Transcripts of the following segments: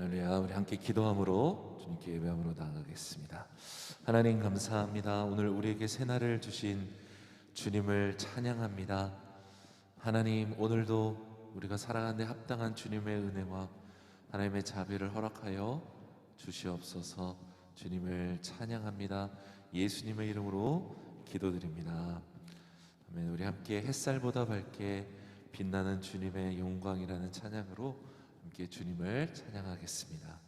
할렐루야. 우리 함께 기도함으로 주님께 예배함으로 나아가겠습니다. 하나님 감사합니다. 오늘 우리에게 새날을 주신 주님을 찬양합니다. 하나님 오늘도 우리가 살아가는데 합당한 주님의 은혜와 하나님의 자비를 허락하여 주시옵소서. 주님을 찬양합니다. 예수님의 이름으로 기도드립니다. 우리 함께 햇살보다 밝게 빛나는 주님의 영광이라는 찬양으로 함께 주님을 찬양하겠습니다.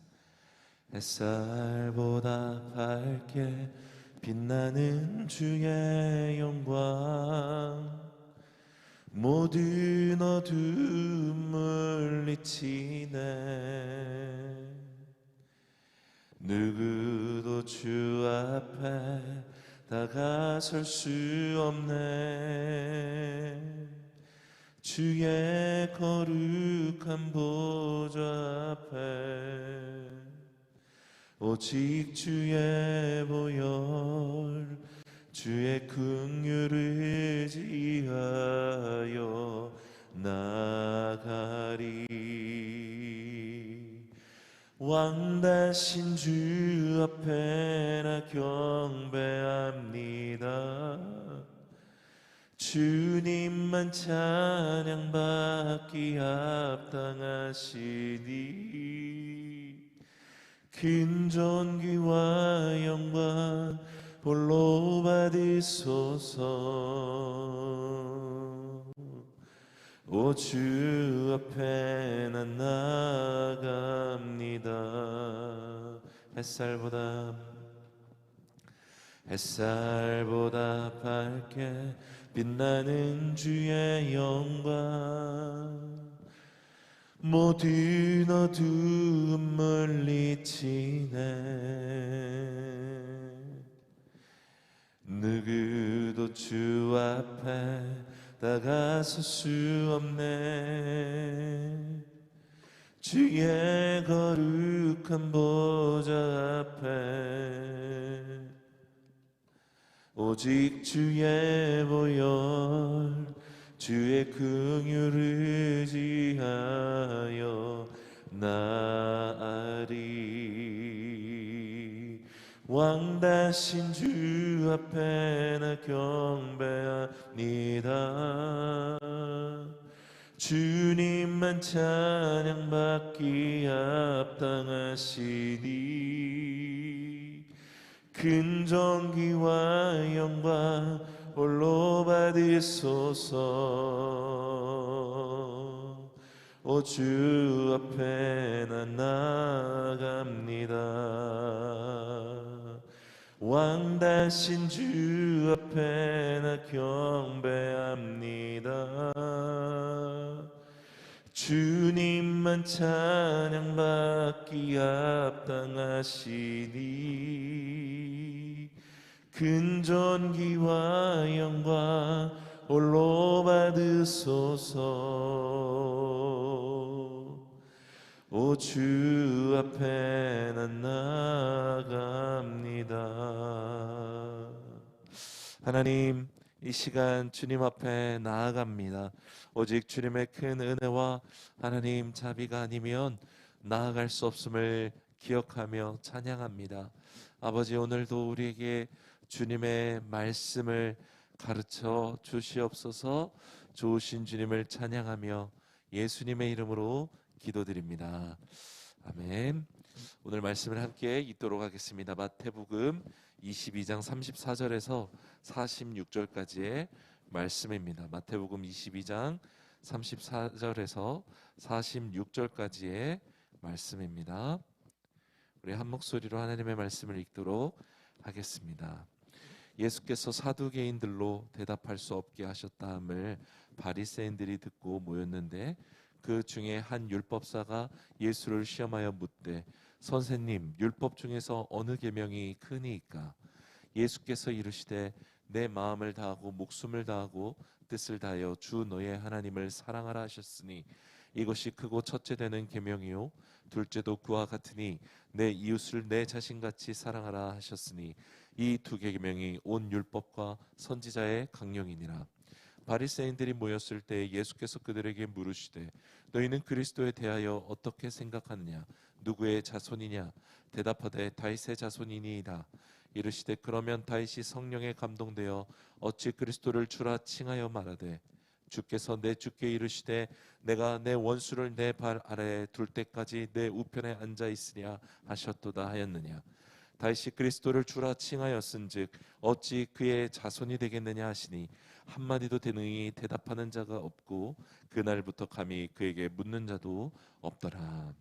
햇살보다 밝게 빛나는 주의 영광. 모든 어둠 물리치네. 누구도 주 앞에 다가설 수 없네 주의 거룩한 보좌 앞에 오직 주의 보혈 주의 긍휼을 지하여 나가리. 왕다신 주 앞에 나 경배합니다 주님만 찬양받기 합당하시니 큰 존귀와 영광 홀로 받으소서. 오 주 앞에 난 나갑니다. 햇살보다 햇살보다 밝게 빛나는 주의 영광. 모든 어둠 물리치네 누구도 주 앞에 다가설 수 없네. 주의 거룩한 보좌 앞에 오직 주의 보혈 주의 긍휼을 지하여 나아리. 왕다신 주 앞에 나 경배합니다. 주님만 찬양받기 합당하시니 큰 존귀와 영광 홀로 받으소서. 오 주 앞에 난 나갑니다. 왕 다신 주 앞에 나 경배합니다. 주님만 찬양받기 합당하시니 큰 존귀와 영광 홀로 받으소서 오 주 앞에 난 나갑니다 하나님 이 시간 주님 앞에 나아갑니다. 오직 주님의 큰 은혜와 하나님 자비가 아니면 나아갈 수 없음을 기억하며 찬양합니다. 아버지 오늘도 우리에게 주님의 말씀을 가르쳐 주시옵소서 좋으신 주님을 찬양하며 예수님의 이름으로 기도드립니다. 아멘. 오늘 말씀을 함께 읽도록 하겠습니다. 마태복음 22장 34절에서 46절까지의 말씀입니다. 마태복음 22장 34절에서 46절까지의 말씀입니다. 우리 한 목소리로 하나님의 말씀을 읽도록 하겠습니다. 예수께서 사두개인들로 대답할 수 없게 하셨다함을 바리새인들이 듣고 모였는데 그 중에 한 율법사가 예수를 시험하여 묻되 선생님 율법 중에서 어느 계명이 크니이까? 예수께서 이르시되 내 마음을 다하고 목숨을 다하고 뜻을 다하여 주 너의 하나님을 사랑하라 하셨으니 이것이 크고 첫째 되는 계명이요 둘째도 그와 같으니 내 이웃을 내 자신같이 사랑하라 하셨으니 이 두 계명이 온 율법과 선지자의 강령이니라. 바리새인들이 모였을 때 예수께서 그들에게 물으시되 너희는 그리스도에 대하여 어떻게 생각하느냐? 누구의 자손이냐? 대답하되 다윗의 자손이니이다. 이르시되 그러면 다윗이 성령에 감동되어 어찌 그리스도를 주라 칭하여 말하되 주께서 내 주께 이르시되 내가 내 원수를 내 발 아래에 둘 때까지 내 우편에 앉아 있으랴 하셨도다 하였느냐 다시 그리스도를 주라 칭하였은즉 어찌 그의 자손이 되겠느냐 하시니 한마디도 되느니 대답하는 자가 없고 그날부터 감히 그에게 묻는 자도 없더라.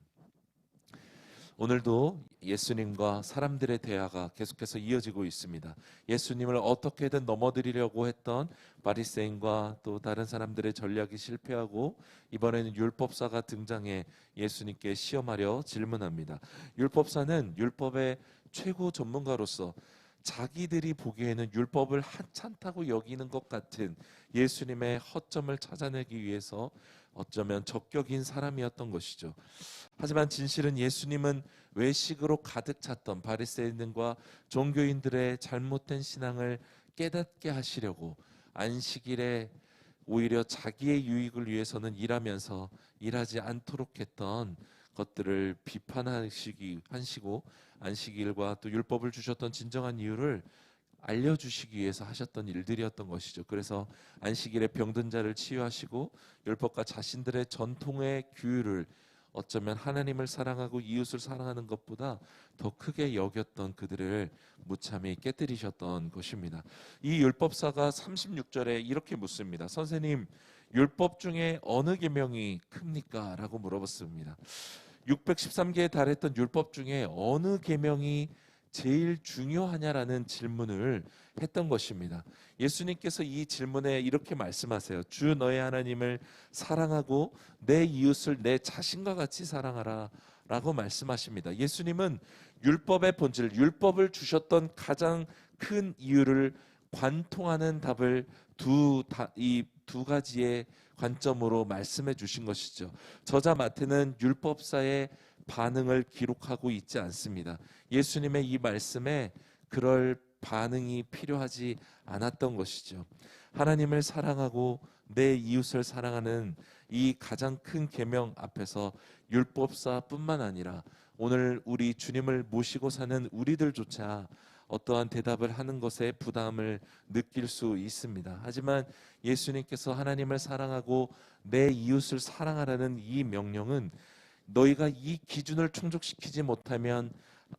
오늘도 예수님과 사람들의 대화가 계속해서 이어지고 있습니다. 예수님을 어떻게든 넘어뜨리려고 했던 바리새인과 또 다른 사람들의 전략이 실패하고 이번에는 율법사가 등장해 예수님께 시험하려 질문합니다. 율법사는 율법의 최고 전문가로서 자기들이 보기에는 율법을 한찮다고 여기는 것 같은 예수님의 허점을 찾아내기 위해서 어쩌면 적격인 사람이었던 것이죠. 하지만 진실은 예수님은 외식으로 가득 찼던 바리새인들과 종교인들의 잘못된 신앙을 깨닫게 하시려고 안식일에 오히려 자기의 유익을 위해서는 일하면서 일하지 않도록 했던 것들을 비판하시기 하시고 안식일과 또 율법을 주셨던 진정한 이유를 알려주시기 위해서 하셨던 일들이었던 것이죠. 그래서 안식일에 병든 자를 치유하시고 율법과 자신들의 전통의 규율을 어쩌면 하나님을 사랑하고 이웃을 사랑하는 것보다 더 크게 여겼던 그들을 무참히 깨뜨리셨던 것입니다. 이 율법사가 36절에 이렇게 묻습니다. 선생님, 율법 중에 어느 계명이 큽니까? 라고 물어봤습니다. 613개에 달했던 율법 중에 어느 계명이 제일 중요하냐라는 질문을 했던 것입니다. 예수님께서 이 질문에 이렇게 말씀하세요. 주 너의 하나님을 사랑하고 내 이웃을 내 자신과 같이 사랑하라. 라고 말씀하십니다. 예수님은 율법의 본질, 율법을 주셨던 가장 큰 이유를 관통하는 답을 두 이 두 가지의 관점으로 말씀해 주신 것이죠. 저자 마태는 율법사의 반응을 기록하고 있지 않습니다. 예수님의 이 말씀에 그럴 반응이 필요하지 않았던 것이죠. 하나님을 사랑하고 내 이웃을 사랑하는 이 가장 큰 계명 앞에서 율법사뿐만 아니라 오늘 우리 주님을 모시고 사는 우리들조차 어떠한 대답을 하는 것에 부담을 느낄 수 있습니다. 하지만 예수님께서 하나님을 사랑하고 내 이웃을 사랑하라는 이 명령은 너희가 이 기준을 충족시키지 못하면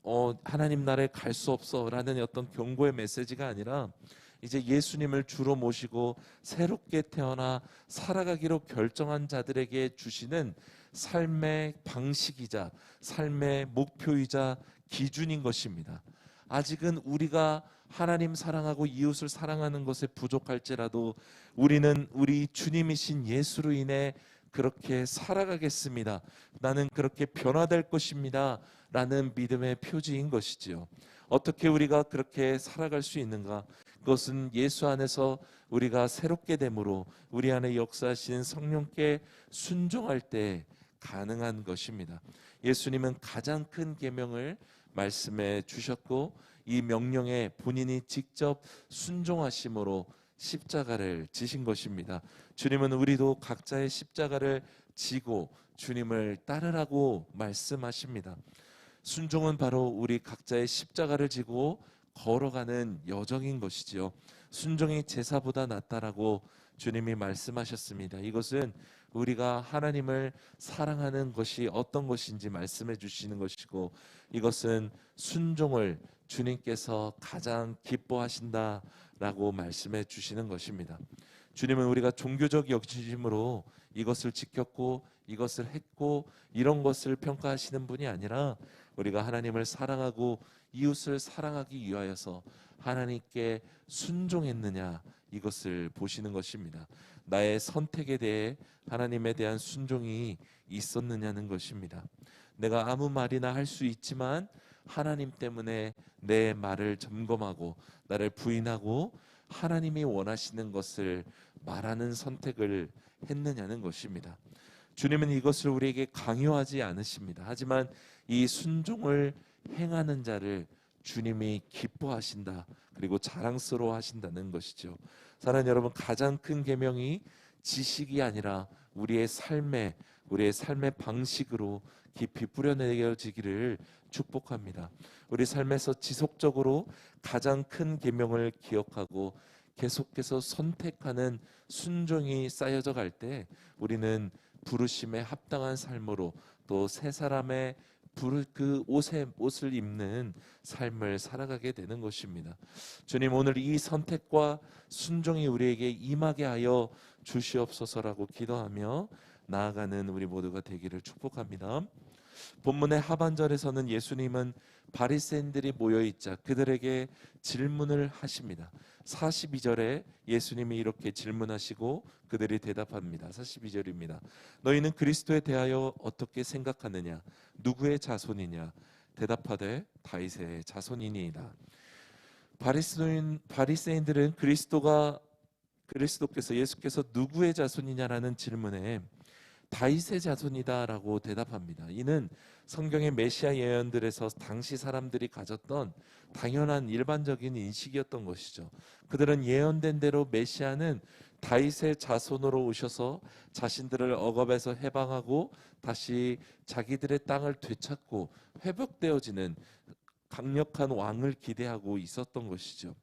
어, 하나님 나라에 갈 수 없어라는 어떤 경고의 메시지가 아니라 이제 예수님을 주로 모시고 새롭게 태어나 살아가기로 결정한 자들에게 주시는 삶의 방식이자 삶의 목표이자 기준인 것입니다. 아직은 우리가 하나님 사랑하고 이웃을 사랑하는 것에 부족할지라도 우리는 우리 주님이신 예수로 인해 그렇게 살아가겠습니다. 나는 그렇게 변화될 것입니다. 라는 믿음의 표지인 것이지요. 어떻게 우리가 그렇게 살아갈 수 있는가? 그것은 예수 안에서 우리가 새롭게 됨으로 우리 안에 역사하신 성령께 순종할 때 가능한 것입니다. 예수님은 가장 큰 계명을 말씀해 주셨고 이 명령에 본인이 직접 순종하심으로 십자가를 지신 것입니다. 주님은 우리도 각자의 십자가를 지고 주님을 따르라고 말씀하십니다. 순종은 바로 우리 각자의 십자가를 지고 걸어가는 여정인 것이지요. 순종이 제사보다 낫다라고 주님이 말씀하셨습니다. 이것은 우리가 하나님을 사랑하는 것이 어떤 것인지 말씀해 주시는 것이고 이것은 순종을 주님께서 가장 기뻐하신다라고 말씀해 주시는 것입니다. 주님은 우리가 종교적 역심으로 이것을 지켰고 이것을 했고 이런 것을 평가하시는 분이 아니라 우리가 하나님을 사랑하고 이웃을 사랑하기 위하여서 하나님께 순종했느냐 이것을 보시는 것입니다. 나의 선택에 대해 하나님에 대한 순종이 있었느냐는 것입니다. 내가 아무 말이나 할 수 있지만 하나님 때문에 내 말을 점검하고 나를 부인하고 하나님이 원하시는 것을 말하는 선택을 했느냐는 것입니다. 주님은 이것을 우리에게 강요하지 않으십니다. 하지만 이 순종을 행하는 자를 주님이 기뻐하신다. 그리고 자랑스러워 하신다는 것이죠. 사랑하는 여러분, 가장 큰 계명이 지식이 아니라 우리의 삶에 우리의 삶의 방식으로 깊이 뿌려내겨지기를 축복합니다. 우리 삶에서 지속적으로 가장 큰 계명을 기억하고 계속해서 선택하는 순종이 쌓여져 갈 때 우리는 부르심에 합당한 삶으로 또 새 사람의 부르 그 옷에 옷을 입는 삶을 살아가게 되는 것입니다. 주님 오늘 이 선택과 순종이 우리에게 임하게 하여 주시옵소서라고 기도하며 나아가는 우리 모두가 되기를 축복합니다. 본문의 하반절에서는 예수님은 바리새인들이 모여 있자 그들에게 질문을 하십니다. 42절에 예수님이 이렇게 질문하시고 그들이 대답합니다. 42절입니다. 너희는 그리스도에 대하여 어떻게 생각하느냐? 누구의 자손이냐? 대답하되 다윗의 자손이니이다. 바리새인 바리새인들은 그리스도가 그리스도께서 예수께서 누구의 자손이냐라는 질문에 다윗의 자손이다라고 대답합니다. 이는 성경의 메시아 예언들에서 당시 사람들이 가졌던 당연한 일반적인 인식이었던 것이죠. 그들은 예언된 대로 메시아는 다윗의 자손으로 오셔서 자신들을 억압에서 해방하고 다시 자기들의 땅을 되찾고 회복되어지는 강력한 왕을 기대하고 있었던 것이죠.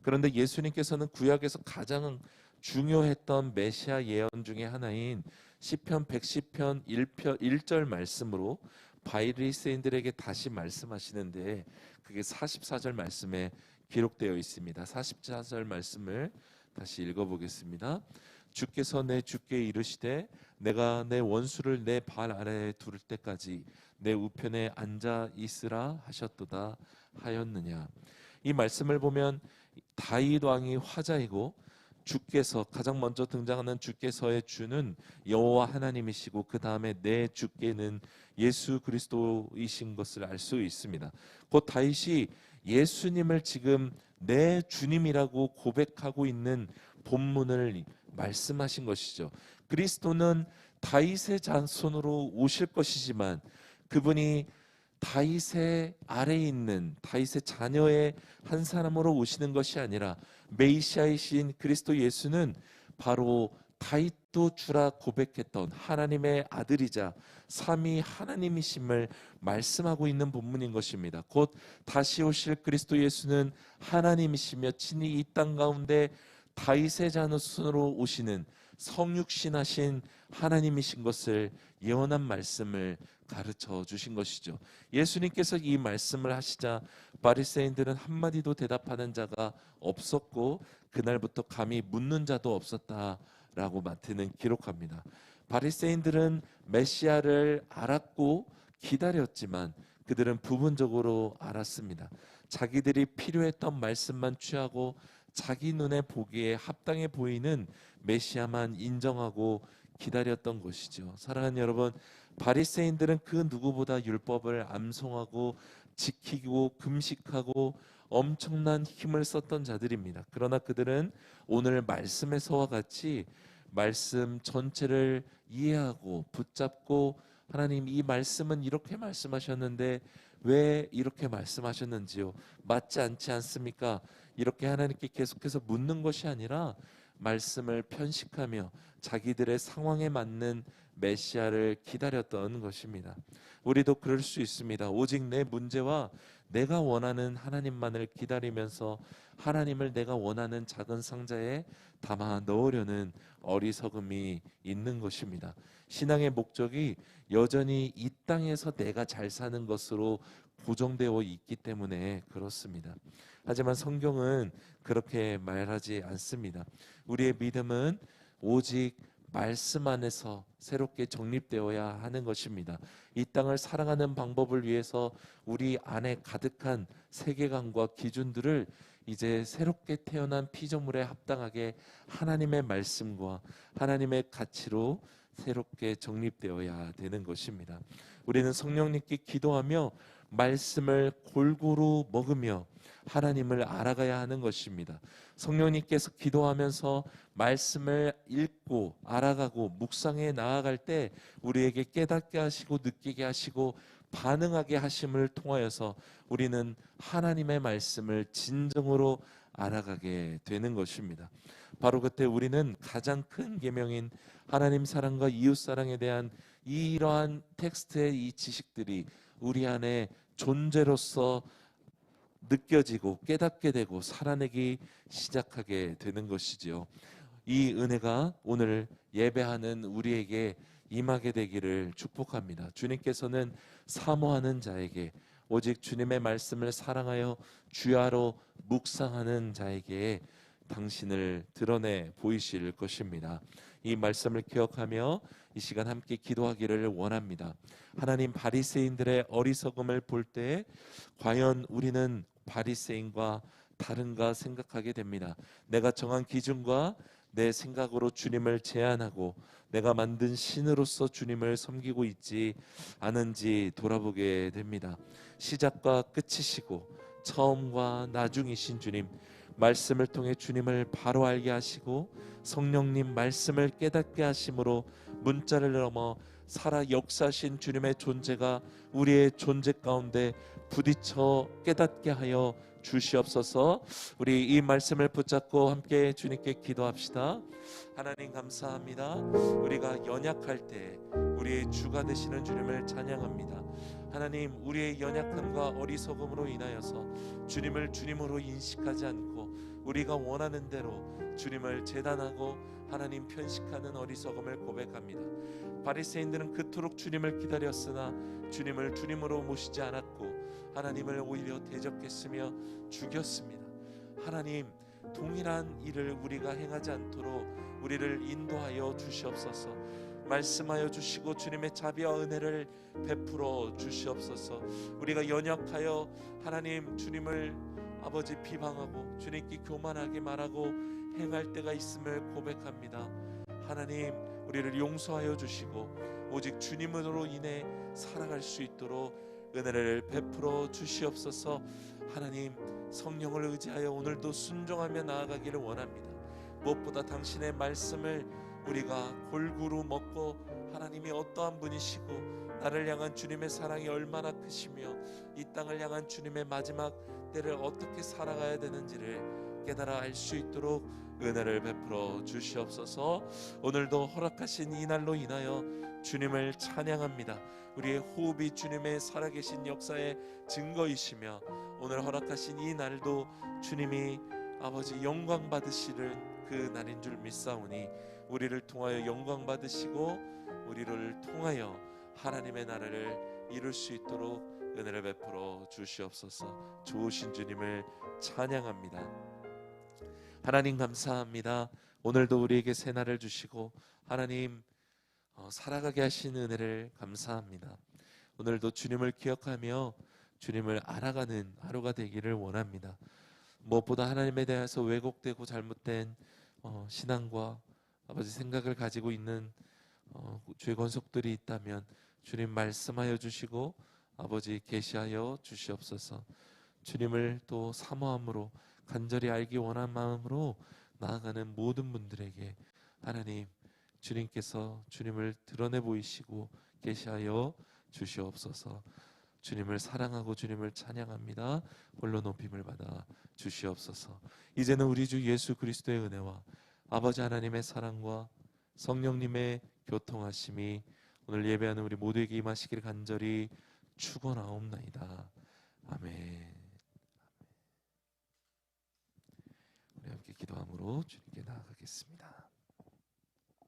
그런데 예수님께서는 구약에서 가장 중요했던 메시아 예언 중에 하나인 시편 110편 1편 1절 말씀으로 바이리스인들에게 다시 말씀하시는데 그게 44절 말씀에 기록되어 있습니다. 44절 말씀을 다시 읽어 보겠습니다. 주께서 내 주께 이르시되 내가 내 원수를 내 발 아래에 두를 때까지 내 우편에 앉아 있으라 하셨도다 하였느냐. 이 말씀을 보면 다윗 왕이 화자이고 주께서 가장 먼저 등장하는 주께서의 주는 여호와 하나님이시고 그 다음에 내 주께는 예수 그리스도이신 것을 알 수 있습니다. 곧 다윗이 예수님을 지금 내 주님이라고 고백하고 있는 본문을 말씀하신 것이죠. 그리스도는 다윗의 자손으로 오실 것이지만 그분이 다윗의 아래에 있는 다윗의 자녀의 한 사람으로 오시는 것이 아니라 메시아이신 그리스도 예수는 바로 다윗도 주라 고백했던 하나님의 아들이자 삼위 하나님이심을 말씀하고 있는 본문인 것입니다. 곧 다시 오실 그리스도 예수는 하나님이시며 친히 이 땅 가운데 다윗의 자손으로 오시는 성육신하신 하나님이신 것을 예언한 말씀을 가르쳐 주신 것이죠. 예수님께서 이 말씀을 하시자 바리새인들은 한마디도 대답하는 자가 없었고 그날부터 감히 묻는 자도 없었다라고 마태는 기록합니다. 바리새인들은 메시아를 알았고 기다렸지만 그들은 부분적으로 알았습니다. 자기들이 필요했던 말씀만 취하고 자기 눈에 보기에 합당해 보이는 메시아만 인정하고 기다렸던 것이죠. 사랑하는 여러분, 바리새인들은 그 누구보다 율법을 암송하고 지키고 금식하고 엄청난 힘을 썼던 자들입니다. 그러나 그들은 오늘 말씀에서와 같이 말씀 전체를 이해하고 붙잡고 하나님 이 말씀은 이렇게 말씀하셨는데 왜 이렇게 말씀하셨는지요? 맞지 않지 않습니까? 이렇게 하나님께 계속해서 묻는 것이 아니라 말씀을 편식하며 자기들의 상황에 맞는 메시아를 기다렸던 것입니다. 우리도 그럴 수 있습니다. 오직 내 문제와 내가 원하는 하나님만을 기다리면서 하나님을 내가 원하는 작은 상자에 담아 넣으려는 어리석음이 있는 것입니다. 신앙의 목적이 여전히 이 땅에서 내가 잘 사는 것으로 고정되어 있기 때문에 그렇습니다. 하지만 성경은 그렇게 말하지 않습니다. 우리의 믿음은 오직 말씀 안에서 새롭게 정립되어야 하는 것입니다. 이 땅을 사랑하는 방법을 위해서 우리 안에 가득한 세계관과 기준들을 이제 새롭게 태어난 피조물에 합당하게 하나님의 말씀과 하나님의 가치로 새롭게 정립되어야 되는 것입니다. 우리는 성령님께 기도하며 말씀을 골고루 먹으며 하나님을 알아가야 하는 것입니다. 성령님께서 기도하면서 말씀을 읽고 알아가고 묵상해 나아갈 때 우리에게 깨닫게 하시고 느끼게 하시고 반응하게 하심을 통하여서 우리는 하나님의 말씀을 진정으로 알아가게 되는 것입니다. 바로 그때 우리는 가장 큰 계명인 하나님 사랑과 이웃 사랑에 대한 이러한 텍스트의 이 지식들이 우리 안에 존재로서 느껴지고 깨닫게 되고 살아내기 시작하게 되는 것이지요. 이 은혜가 오늘 예배하는 우리에게 임하게 되기를 축복합니다. 주님께서는 사모하는 자에게 오직 주님의 말씀을 사랑하여 주야로 묵상하는 자에게 당신을 드러내 보이실 것입니다. 이 말씀을 기억하며 이 시간 함께 기도하기를 원합니다. 하나님 바리새인들의 어리석음을 볼 때 과연 우리는 바리새인과 다른가 생각하게 됩니다. 내가 정한 기준과 내 생각으로 주님을 제한하고 내가 만든 신으로서 주님을 섬기고 있지 않은지 돌아보게 됩니다. 시작과 끝이시고 처음과 나중이신 주님 말씀을 통해 주님을 바로 알게 하시고 성령님 말씀을 깨닫게 하심으로 문자를 넘어 살아 역사신 주님의 존재가 우리의 존재 가운데 부딪혀 깨닫게 하여 주시옵소서. 우리 이 말씀을 붙잡고 함께 주님께 기도합시다. 하나님 감사합니다. 우리가 연약할 때 우리의 주가 되시는 주님을 찬양합니다. 하나님 우리의 연약함과 어리석음으로 인하여서 주님을 주님으로 인식하지 않고 우리가 원하는 대로 주님을 재단하고 하나님 편식하는 어리석음을 고백합니다. 바리새인들은 그토록 주님을 기다렸으나 주님을 주님으로 모시지 않았고 하나님을 오히려 대적했으며 죽였습니다. 하나님 동일한 일을 우리가 행하지 않도록 우리를 인도하여 주시옵소서. 말씀하여 주시고 주님의 자비와 은혜를 베풀어 주시옵소서. 우리가 연약하여 하나님 주님을 아버지 비방하고 주님께 교만하게 말하고 행할 때가 있음을 고백합니다. 하나님 우리를 용서하여 주시고 오직 주님으로 인해 살아갈 수 있도록 은혜를 베풀어 주시옵소서. 하나님 성령을 의지하여 오늘도 순종하며 나아가기를 원합니다. 무엇보다 당신의 말씀을 우리가 골고루 먹고 하나님이 어떠한 분이시고 나를 향한 주님의 사랑이 얼마나 크시며 이 땅을 향한 주님의 마지막 때를 어떻게 살아가야 되는지를 깨달아 알 수 있도록 은혜를 베풀어 주시옵소서. 오늘도 허락하신 이 날로 인하여 주님을 찬양합니다. 우리의 호흡이 주님의 살아계신 역사의 증거이시며 오늘 허락하신 이 날도 주님이 아버지 영광 받으시는 그 날인 줄 믿사오니 우리를 통하여 영광 받으시고 우리를 통하여 하나님의 나라를 이룰 수 있도록 은혜를 베풀어 주시옵소서. 좋으신 주님을 찬양합니다. 하나님 감사합니다. 오늘도 우리에게 새 날을 주시고 하나님 어, 살아가게 하신 은혜를 감사합니다. 오늘도 주님을 기억하며 주님을 알아가는 하루가 되기를 원합니다. 무엇보다 하나님에 대해서 왜곡되고 잘못된 어, 신앙과 아버지 생각을 가지고 있는 어, 죄 권속들이 있다면 주님 말씀하여 주시고 아버지 계시하여 주시옵소서. 주님을 또 사모함으로 간절히 알기 원한 마음으로 나아가는 모든 분들에게 하나님 주님께서 주님을 드러내 보이시고 계시하여 주시옵소서. 주님을 사랑하고 주님을 찬양합니다. 홀로 높임을 받아 주시옵소서. 이제는 우리 주 예수 그리스도의 은혜와 아버지 하나님의 사랑과 성령님의 교통하심이 오늘 예배하는 우리 모두에게 임하시기를 간절히 축원하옵나이다. 아멘. 우리 함께 기도함으로 주님께 나아가겠습니다.